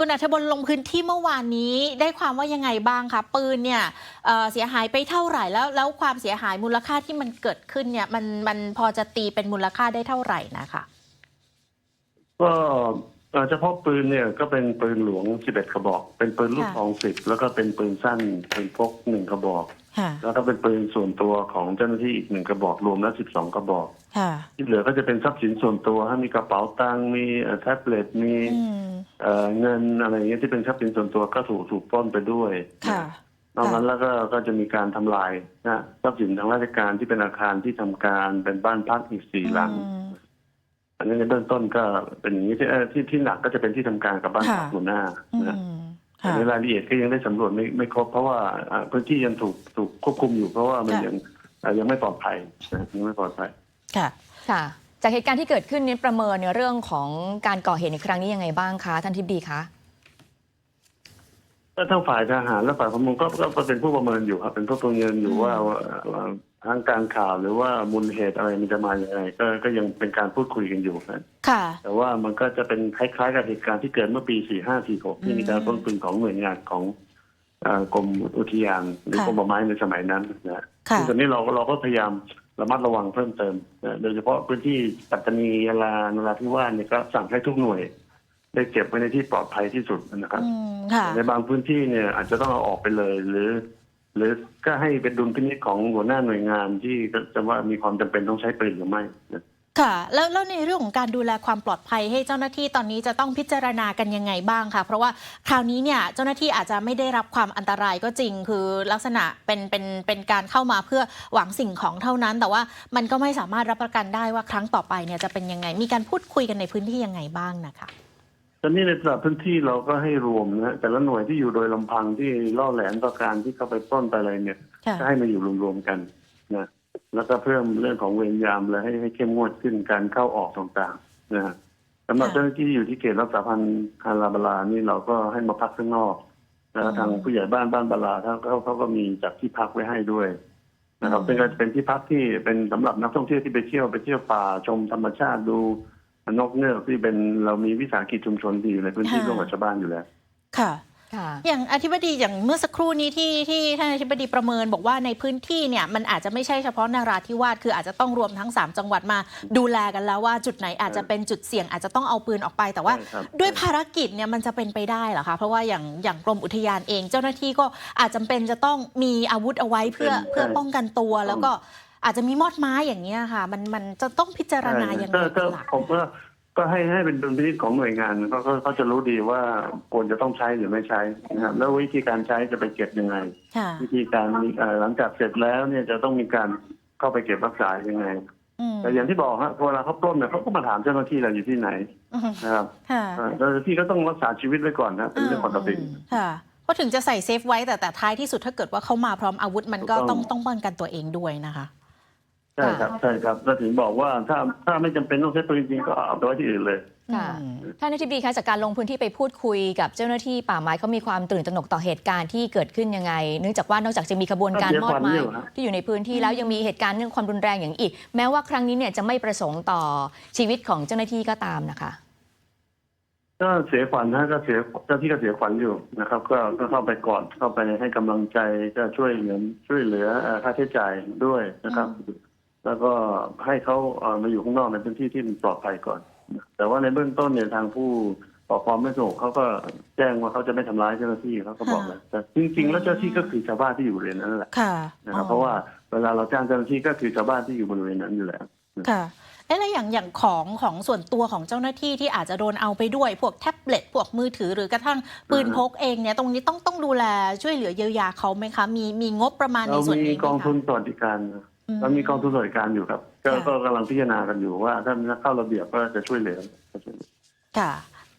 คุณอัธบลลงพื้นที่เมื่อวานนี้ได้ความว่ายังไงบ้างคะปืนเนี่ยเเสียหายไปเท่าไหร่แล้วแล้วความเสียหายมูลค่าที่มันเกิดขึ้นเนี่ยมันมันพอจะตีเป็นมูลค่าได้เท่าไหร่นะคะก็ เอ่อเฉพาะปืนเนี่ยก็เป็นปืนหลวง 11 กระบอก เป็นปืนลูกค่ะซอง 10 แล้วก็เป็นปืนสั้นปืนพกหนึ่งกระบอกค่ะแล้วก็เป็นปืนส่วนตัวของเจ้าหน้าที่อีกหนึ่งกระบอกรวมแล้ว 12 กระบอกค่ะที่เหลือก็จะเป็นทรัพย์สินส่วนตัวฮะมีกระเป๋าตังค์มีเอ่อแท็บเล็ตมีอืมเอ่อเงินอะไรอย่างเงี้ยที่เป็นทรัพย์สินส่วนตัวก็ถูกถูกปล้นไปด้วยค่ะนอกนั้นแล้วก็ก็จะมีการทำลายนะทรัพย์สินทางราชการที่เป็นอาคารที่ทำการเป็นบ้านพักอีกสี่หลัง อืมอันนี้ในเบื้องต้นก็เป็นอย่างนี้ที่เอ่อที่ที่หนักก็จะเป็นที่ทำการกับบ้านค่ะพักหัวหน้าอืนะมแต่ค่ะในรายละเอียดก็ยังได้สำรวจไม่ไม่ครบเพราะว่าอ่าพื้นที่ยังถูกถูกควบคุมอยู่ เพราะว่ามันค่ะยังอ่ายังไม่ปลอดภัยนะยังไม่ปลอดภัยค่ะค่ะ จากเหตุการณ์ที่เกิดขึ้นนี้ประเมินในเรื่องของการก่อเหตุในครั้งนี้ยังไงบ้างคะท่านทิบดีคะ ก็ทั้งฝ่ายทหารและฝ่ายประมงก็ก็ก็เป็นผู้ประเมินอยู่ครับ เป็นผู้ประเมินอยู่อืมว่าว่าว่าทางการข่าวหรือว่ามูลเหตุอะไรมันจะมาอย่างไรก็ก็ยังเป็นการพูดคุยกันอยู่ครับค่ะ แต่ว่ามันก็จะเป็นคล้ายๆกับเหตุการณ์ที่เกิดเมื่อปี 4546 ที่มีการปล้นปืนของหน่วยงานของเอ่อกรมอุทยานหรือค่ะกรมป่าไม้ในสมัยนั้นนะค่ะซึ่งตอนนี้เราก็เราก็พยายามระมัดระวังเพิ่มเติมนะโดยเฉพาะพื้นที่ปัตตานียะลานราธิวาสเนี่ยก็สั่งให้ทุกหน่วย ได้เก็บไว้ในที่ปลอดภัยที่สุดนะครับ อืมค่ะ ในบางพื้นที่เนี่ยอาจจะต้องเอาออกไปเลย หรือ หรือก็ให้เป็นดุลพินิจของหัวหน้าหน่วยงานที่จะว่ามีความจำเป็นต้องใช้ปืนหรือไม่นะค่ะ แล้วแล้วในเรื่องของการดูแลความปลอดภัยให้เจ้าหน้าที่ตอนนี้จะต้องพิจารณากันยังไงบ้างคะเพราะว่าคราวนี้เนี่ยเจ้าหน้าที่อาจจะไม่ได้รับความอันตรายก็จริง คือลักษณะเป็นเป็นเป็นการเข้ามาเพื่อหวังสิ่งของเท่านั้น แต่ว่ามันก็ไม่สามารถรับประกันได้ว่าครั้งต่อไปเนี่ยจะเป็นยังไง มีการพูดคุยกันในพื้นที่ยังไงบ้างนะคะ ตอนนี้ในระดับพื้นที่เราก็ให้รวมนะแต่ละหน่วยที่อยู่โดยลำพังที่ล่อแหลมต่อการที่เข้าไปปล้นไปอะไรเนี่ยค่ะก็ให้มาอยู่รวมๆกันนะแล้วก็เพิ่มเรื่องของเวรยามและให้ให้เข้มงวดขึ้นการเข้าออกต่างๆนะฮะสำหรับค่ะเจ้าหน้าที่อยู่ที่เขตรักษาพันธุ์ฮาราบาลานี่เราก็ให้มาพักข้างนอกแล้วอืมทางผู้ใหญ่บ้านบ้านบาลาเขาเขาเขาก็มีจัดที่พักไว้ให้ด้วยนะครับอืมเป็นการเป็นที่พักที่เป็นสำหรับนักท่องเที่ยวที่ไปเที่ยวไปเที่ยวป่าชมธรรมชาติดู นกเงือกที่เป็นเรามีวิสาหกิจชุมชนที่อยู่ในพื้นที่ร่วมกับชาวบ้านอยู่แล้วค่ะค่ะ อย่างอธิบดีอย่างเมื่อสักครู่นี้ที่ที่ท่านอธิบดีประเมินบอกว่าในพื้นที่เนี่ยมันอาจจะไม่ใช่เฉพาะนาราธิวาสคืออาจจะต้องรวมทั้ง 3 จังหวัดมาดูแลกันแล้วว่าจุดไหนอาจจะเป็นจุดเสี่ยงอาจจะต้องเอาปืนออกไป แต่ว่าใช่ครับด้วยภารกิจเนี่ยมันจะเป็นไปได้เหรอคะเพราะว่าอย่างอย่างกรมอุทยานเอง เจ้าหน้าที่ก็อาจจำเป็นจะต้องมีอาวุธเอาไว้เพื่อเพื่อป้องกันตัวแล้วก็ อาจจะมีมอดไม้อย่างเงี้ยค่ะ มันมันจะต้องพิจารณายังไงก็ก็เป็นหลักผมก็ก็ให้ให้เป็นดุลพินิจของหน่วยงานเขาเขาเขาจะรู้ดีว่าควรจะต้องใช้หรือไม่ใช้นะครับแล้ววิธีการใช้จะไปเก็บยังไงค่ะวิธีการมีเอ่อหลังจากเสร็จแล้วเนี่ยจะต้องมีการเข้าไปเก็บรักษายังไงอืมแต่อย่างที่บอกฮะเวลาเขาปล้นเนี่ยเขาก็มาถามเจ้าหน้าที่เราอยู่ที่ไหนอืมนะครับค่ะเอ่อเจ้าหน้าที่ก็ต้องรักษาชีวิตไว้ก่อนนะเป็นเรื่องปกติค่ะเพราะถึงจะใส่เซฟไว้แต่แต่ท้ายที่สุดถ้าเกิดว่าเขามาพร้อมอาวุธมันก็ถูกต้ต้อองงต้องป้องกันตัวเองด้วยนะคะ ใช่ครับใช่ครับแล้วถึงบอกว่าถ้าถ้าไม่จำเป็นต้องใช้ปืนจริงๆก็เอาไปไว้ที่อื่นเลย ค่ะอืมท่านทิบดีคะจากการลงพื้นที่ไปพูดคุยกับเจ้าหน้าที่ป่าไม้เขามีความตื่นตระหนกต่อเหตุการณ์ที่เกิดขึ้นยังไง เนื่องจากว่านอกจากจะมีขบวนการก็เสียมอดไม้ขวัญอยู่ฮะที่อยู่ในพื้นที่แล้วยังมีเหตุการณ์เรื่องความรุนแรงอย่างนี้อีก แม้ว่าครั้งนี้เนี่ยจะไม่ประสงค์ต่อชีวิตของเจ้าหน้าที่ก็ตามนะคะ ก็เสียขวัญนะก็เสียเจ้าที่ก็เสียขวัญอยู่นะครับ ก็ก็เข้าไปกอดเข้าไปให้กำลังใจก็ช่วยเหลือช่วยเหลือเอ่อค่าใช้จ่ายด้วยนะครับ แล้วก็ให้เขาเอ่อมาอยู่ข้างนอกในพื้นที่ที่มันปลอดภัยก่อน แต่ว่าในเบื้องต้นเนี่ยทางผู้ก่อความไม่สงบเขาก็แจ้งว่าเขาจะไม่ทำร้ายเจ้าหน้าที่เขาก็บอกแล้วแต่จริง ๆ แล้วเจ้าหน้าที่ก็คือชาวบ้านที่อยู่บริเวณนั้นแหละค่ะนะครับอ๋อเพราะว่าเวลาเราจ้างเจ้าหน้าที่ก็คือชาวบ้านที่อยู่บริเวณนั้นอยู่แล้วค่ะเอ๊ะแล้วอย่างอย่างของของส่วนตัวของเจ้าหน้าที่ที่อาจจะโดนเอาไปด้วย พวกแท็บเล็ตพวกมือถือหรือกระทั่งปืนอ่าฮะพกเองเนี่ยตรงนี้ต้องต้องดูแลช่วยเหลือเยียวยาเขาไหมคะ มีมีงบประมาณในเราส่วนมีนี้ไหมกองทุนคะสวัสดิการ นะอืมเรามีกองทุนสวัสดิการอยู่ครับ ก็ค่ะก็กำลังพิจารณากันอยู่ว่า ถ้าเข้าระเบียบก็จะช่วยเหลือค่ะ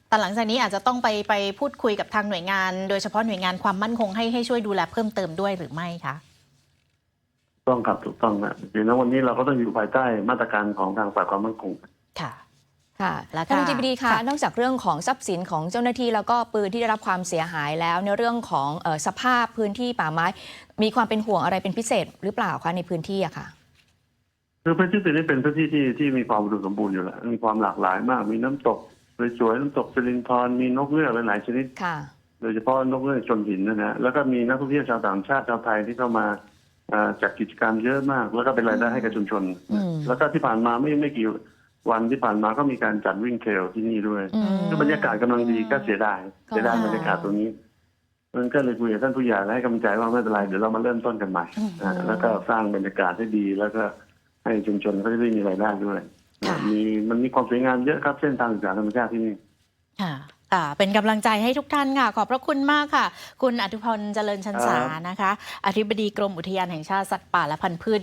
แต่หลังจากนี้อาจจะต้องไปไปพูดคุยกับทางหน่วยงาน โดยเฉพาะหน่วยงานความมั่นคงให้ให้ช่วยดูแลเพิ่มเติมด้วยหรือไม่คะต้องครับถูกต้องนะเดี๋ยวนะวันนี้เราก็ต้องอยู่ภายใต้มาตรการของทางฝ่ายความมั่นคงค่ะ ค่ะแล้วก็ท่านทิบดีคะค่ะนอกจากเรื่องของทรัพย์สินของเจ้าหน้าที่ แล้วก็ปืนที่ได้รับความเสียหายแล้ว ในเรื่องของเออสภาพพื้นที่ป่าไม้ มีความเป็นห่วงอะไรเป็นพิเศษหรือเปล่าคะในพื้นที่อะค่ะ คือพื้นที่ตรงนี้เป็นพื้นที่ที่ที่มีความอุดมสมบูรณ์อยู่แล้วมีความหลากหลายมาก มีน้ำตกสวยๆน้ำตกสิรินทรมีนกเงือกหลายๆชนิด ค่ะ โดยเฉพาะนกเงือกชนหินนะฮะแล้วก็มีนักท่องเที่ยวชาวต่างชาติชาวไทยที่เข้ามาอ่าจัดกิจกรรมเยอะมาก แล้วก็เป็นรายได้ให้กับชุมชน อืม แล้วก็ที่ผ่านมาไม่ไม่กี่ วันที่ผ่านมาก็มีการจัดวิ่งเทรลที่นี่ด้วยอืมก็บรรยากาศกำลังดีก็เสียดายก็เสียดายบรรยากาศตรงนี้มันก็เลยคุยกับท่านผู้ใหญ่และให้กำลังใจว่าไม่เป็นไรเดี๋ยวเรามาเริ่มต้นกันใหม่อืม อ่าแล้วก็สร้างบรรยากาศให้ดี แล้วก็ให้ชุมชนเขาจะได้มีรายได้ด้วยค่ะ มีมันมีความสวยงามเยอะครับเส้นทางศึกษาธรรมชาติที่นี่ ค่ะอ่าเป็นกำลังใจให้ทุกท่านค่ะ ขอบพระคุณมากค่ะ คุณอธิพรเจริญชันสาครับ นะคะ อธิบดีกรมอุทยานแห่งชาติสัตว์ป่าและพันธุ์พืช